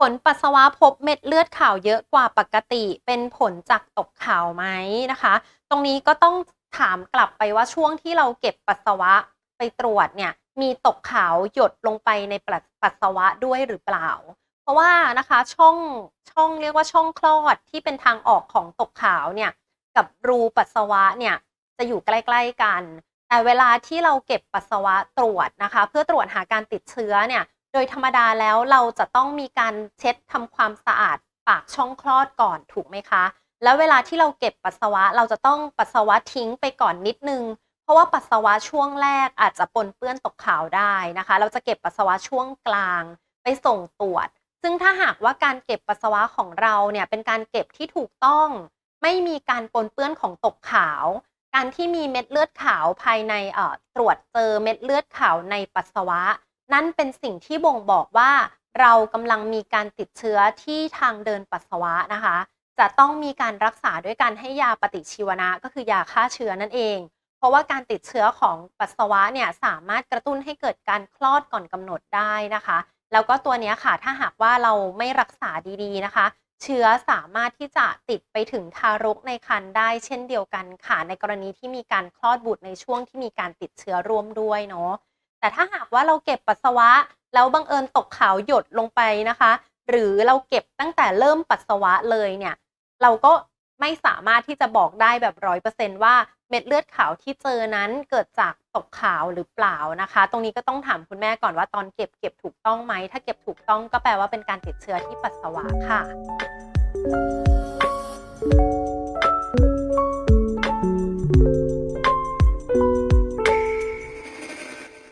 ผลปัสสาวะพบเม็ดเลือดขาวเยอะกว่าปกติ เป็นผลจากตกขาวไหมนะคะ ตรงนี้ก็ต้องถามกลับไปว่าช่วงที่เราเก็บปัสสาวะไปตรวจเนี่ยมีตกขาวหยดลงไปในปัสปัสสาวะด้วยหรือเปล่า เพราะว่านะคะช่องช่องเรียกว่าช่องคลอดที่เป็นทางออกของตกขาวเนี่ยกับรูปัสสาวะเนี่ยจะอยู่ใกล้ ๆกัน เวลาที่เราเก็บปัสสาวะตรวจนะคะ เพื่อตรวจหาการติดเชื้อเนี่ย โดยธรรมดาแล้วเราจะต้องมีการเช็ดทำความสะอาดปากช่องคลอดก่อนถูกไหมคะ แล้วเวลาที่เราเก็บปัสสาวะเราจะต้องปัสสาวะทิ้งไปก่อนนิดนึง เพราะว่าปัสสาวะช่วงแรกอาจจะปนเปื้อนตกขาวได้นะคะ เราจะเก็บปัสสาวะช่วงกลาง ไปส่งตรวจ ซึ่งถ้าหากว่าการเก็บปัสสาวะของเราเนี่ยเป็นการเก็บที่ถูกต้อง ไม่มีการปนเปื้อนของตกขาว การที่มีเม็ดเลือดขาวภายในเอ่อตรวจเจอเม็ดเลือดขาวในปัสสาวะ นั่นเป็นสิ่งที่บ่งบอกว่า เรากำลังมีการติดเชื้อที่ทางเดินปัสสาวะนะคะ จะต้องมีการรักษาด้วยการให้ยาปฏิชีวนะก็คือยาฆ่าเชื้อนั่นเอง เพราะว่าการติดเชื้อของปัสสาวะเนี่ยสามารถกระตุ้นให้เกิดการคลอดก่อนกำหนดได้นะคะ แล้วก็ตัวนี้ค่ะถ้าหากว่าเราไม่รักษาดีๆนะคะ เชื้อสามารถที่จะติดไปถึงทารกในครรภ์ได้เช่นเดียวกันค่ะ ในกรณีที่มีการคลอดบุตรในช่วงที่มีการติดเชื้อร่วมด้วยเนาะแต่ถ้าหากว่าเราเก็บปัสสาวะ แล้วบังเอิญตกขาวหยดลงไปนะคะ หรือเราเก็บตั้งแต่เริ่มปัสสาวะเลยเนี่ย เราก็ไม่สามารถที่จะบอกได้แบบร้อยเปอร์เซนต์ว่า ม็ดเลือดขาวที่เจอนั้นเกิดจากตกขาวหรือเปล่านะคะ ตรงนี้ก็ต้องถามคุณแม่ก่อนว่าตอนเก็บเก็บถูกต้องไหม ถ้าเก็บถูกต้องก็แปลว่าเป็นการติดเชื้อที่ปัสสาวะค่ะ